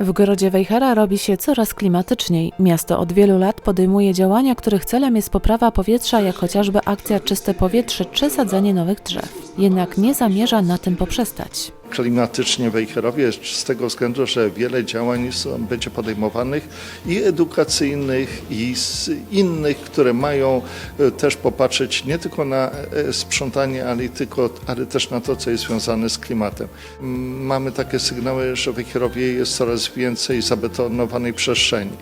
W Grodzie Wejhera robi się coraz klimatyczniej. Miasto od wielu lat podejmuje działania, których celem jest poprawa powietrza, jak chociażby akcja Czyste Powietrze czy sadzenie nowych drzew. Jednak nie zamierza na tym poprzestać. klimatycznie Wejherowie z tego względu, że wiele działań są, będzie podejmowanych i edukacyjnych i z innych, które mają e, też popatrzeć nie tylko na e, sprzątanie, ale, tylko, ale też na to, co jest związane z klimatem. Mamy takie sygnały, że w Wejherowie jest coraz więcej zabetonowanej przestrzeni,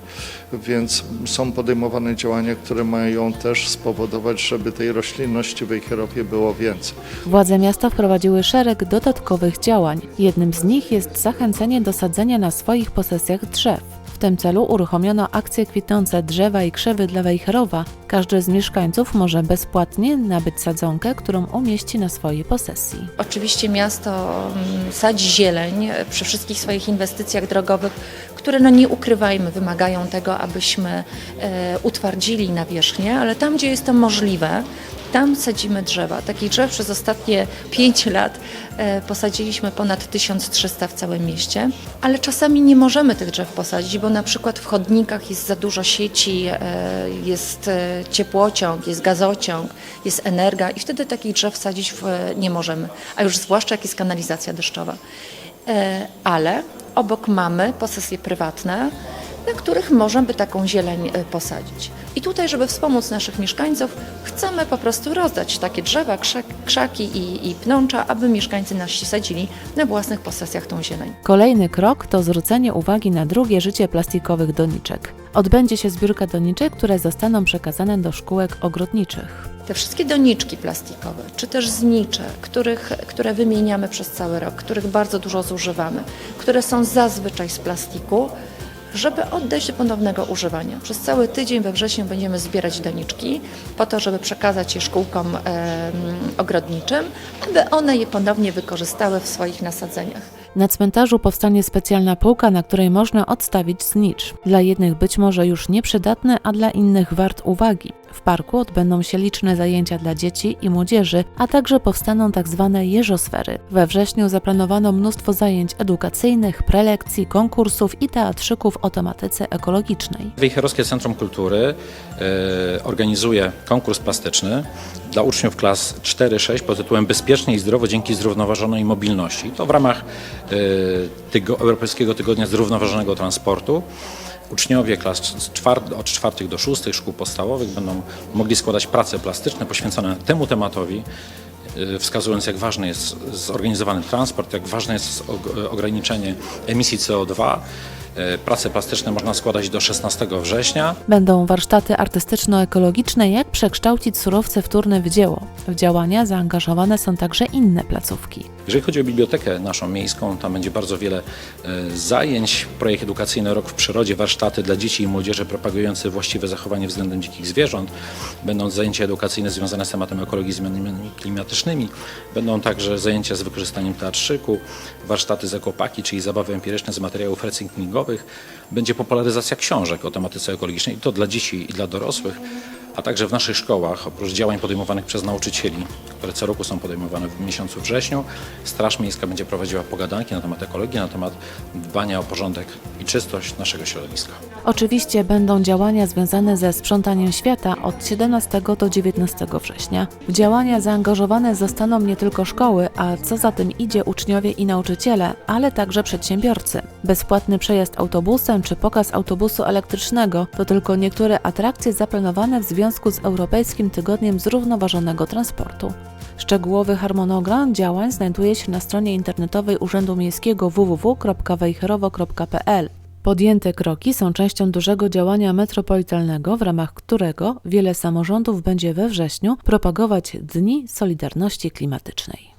więc są podejmowane działania, które mają też spowodować, żeby tej roślinności Wejherowie było więcej. Władze miasta wprowadziły szereg dodatkowych działań. Jednym z nich jest zachęcenie do sadzenia na swoich posesjach drzew. W tym celu uruchomiono akcję kwitnące drzewa i krzewy dla Wejherowa. Każdy z mieszkańców może bezpłatnie nabyć sadzonkę, którą umieści na swojej posesji. Oczywiście miasto mm, sadzi zieleń przy wszystkich swoich inwestycjach drogowych, które no nie ukrywajmy, wymagają tego, abyśmy e, utwardzili nawierzchnię, ale tam, gdzie jest to możliwe, tam sadzimy drzewa. Takich drzew przez ostatnie 5 lat e, posadziliśmy ponad 1300 w całym mieście, ale czasami nie możemy tych drzew posadzić, bo na przykład w chodnikach jest za dużo sieci, e, jest e, ciepłociąg, jest gazociąg, jest energia i wtedy takich drzew sadzić nie możemy, a już zwłaszcza jak jest kanalizacja deszczowa. Ale obok mamy posesje prywatne, na których można by taką zieleń e, posadzić. I tutaj, żeby wspomóc naszych mieszkańców, chcemy po prostu rozdać takie drzewa, krzak, krzaki i, i pnącza, aby mieszkańcy nasi sadzili na własnych posesjach tą zieleń. Kolejny krok to zwrócenie uwagi na drugie życie plastikowych doniczek. Odbędzie się zbiórka doniczek, które zostaną przekazane do szkółek ogrodniczych. Te wszystkie doniczki plastikowe, czy też znicze, których, które wymieniamy przez cały rok, których bardzo dużo zużywamy, które są zazwyczaj z plastiku, żeby oddać do ponownego używania. Przez cały tydzień we wrześniu będziemy zbierać doniczki po to, żeby przekazać je szkółkom ogrodniczym, aby one je ponownie wykorzystały w swoich nasadzeniach. Na cmentarzu powstanie specjalna półka, na której można odstawić znicz. Dla jednych być może już nieprzydatne, a dla innych wart uwagi. W parku odbędą się liczne zajęcia dla dzieci i młodzieży, a także powstaną tak zwane jeżosfery. We wrześniu zaplanowano mnóstwo zajęć edukacyjnych, prelekcji, konkursów i teatrzyków o tematyce ekologicznej. Wejherowskie Centrum Kultury e, organizuje konkurs plastyczny dla uczniów klas 4-6 pod tytułem Bezpiecznie i zdrowo dzięki zrównoważonej mobilności. To w ramach e, Europejskiego Tygodnia Zrównoważonego Transportu. Uczniowie klas od czwartych do szóstych szkół podstawowych będą mogli składać prace plastyczne poświęcone temu tematowi, e, wskazując jak ważny jest zorganizowany transport, jak ważne jest og- ograniczenie emisji CO2. E, Prace plastyczne można składać do 16 września. Będą warsztaty artystyczno-ekologiczne, jak przekształcić surowce wtórne w dzieło. W działania zaangażowane są także inne placówki. Jeżeli chodzi o bibliotekę naszą miejską, tam będzie bardzo wiele e, zajęć. Projekt edukacyjny Rok w Przyrodzie, warsztaty dla dzieci i młodzieży propagujące właściwe zachowanie względem dzikich zwierząt. Będą zajęcia edukacyjne związane z tematem ekologii i zmianami klimatycznymi. Będą także zajęcia z wykorzystaniem teatrzyku, warsztaty z ekopaki, czyli zabawy empiryczne z materiałów recyklingowych. Będzie popularyzacja książek o tematyce ekologicznej i to dla dzieci i dla dorosłych. A także w naszych szkołach, oprócz działań podejmowanych przez nauczycieli, które co roku są podejmowane w miesiącu wrześniu, Straż Miejska będzie prowadziła pogadanki na temat ekologii, na temat dbania o porządek i czystość naszego środowiska. Oczywiście będą działania związane ze sprzątaniem świata od 17 do 19 września. W działania zaangażowane zostaną nie tylko szkoły, a co za tym idzie uczniowie i nauczyciele, ale także przedsiębiorcy. Bezpłatny przejazd autobusem czy pokaz autobusu elektrycznego to tylko niektóre atrakcje zaplanowane w związku z Europejskim Tygodniem Zrównoważonego Transportu. Szczegółowy harmonogram działań znajduje się na stronie internetowej Urzędu Miejskiego www.wejherowo.pl. Podjęte kroki są częścią dużego działania metropolitalnego, w ramach którego wiele samorządów będzie we wrześniu propagować Dni Solidarności Klimatycznej.